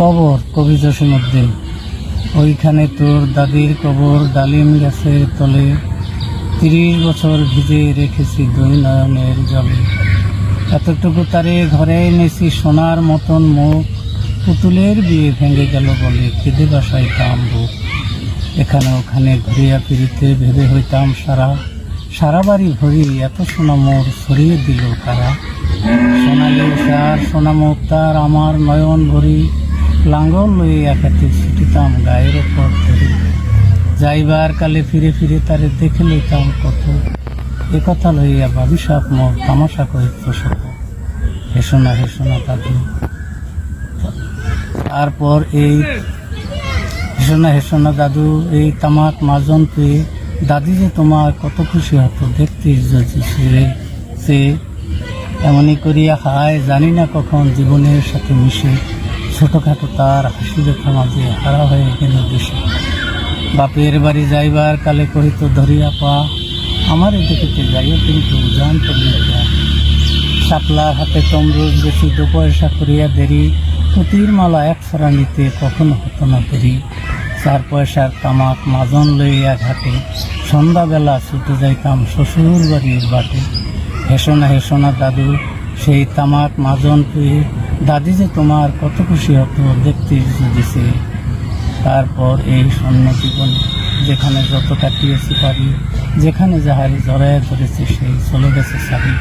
কবর কবি জসিমুদ্দিন ওইখানে তোর দাদির কবর ডালিম গাছের তলে। তিরিশ বছর ভিজে রেখেছি দুই নয়নের জলে। এতটুকু তারে ঘরে এনেছি সোনার মতন মুখ। পুতুলের বিয়ে ভেঙে গেল বলে কেঁদে বাসায় কাম বুক এখানে ওখানে ঘুরিয়া ফিরিতে ভেবে হইতাম সারা। সারা বাড়ি ভরি এত সোনা মোর ছড়িয়ে দিল কারা। সোনালি সোনা তার, আমার নয়ন ভরি। লাঙ্গল লয়ে একাতে ছুটিতাম গায়ের ওপর ধরি যাইবার কালে ফিরে ফিরে তারে দেখে লইতাম কত। এ কথা লইয়া ভাবি সাপ মোর তামাশা করে প্রসব হেসোনা হেসোনা দাদু তারপর এই হেসোনা হেসোনা দাদু, এই তামাক মাজন পেয়ে দাদি যে তোমার কত খুশি হতো দেখতে সে সে। এমনই করিয়া হায়, জানি না কখন জীবনের সাথে মিশে। ছোটখাটো তার হাসি রেখা মাঝে হারা হয়ে গেল দেশে। বাপের বাড়ি যাইবার কালে কহিত, ধরিয়া পা, আমার এদিকে যাইও কিন্তু জান চলিয়া যা। শাপলার হাতে তমরুজ বেশি দু পয়সা করিয়া দেরি, পুতির মালা এক ছড়া নিতে কখনো হতো না দেরি। চার পয়সার তামাক মাজন লইয়া ঘাটে, সন্ধ্যাবেলা ছুটে যাইতাম শ্বশুর বাড়ির বাটে। হেসোনা হেসোনা দাদু, সেই তামাক মাজন পেয়ে দাদি যে তোমার কত খুশি হতো দেখতে যদি সে তারপর এই স্বর্ণ জীবন যেখানে যত কাটিয়েছি পারি, যেখানে যাহারি জড়ায় ধরেছে সেই চলে গেছে সারি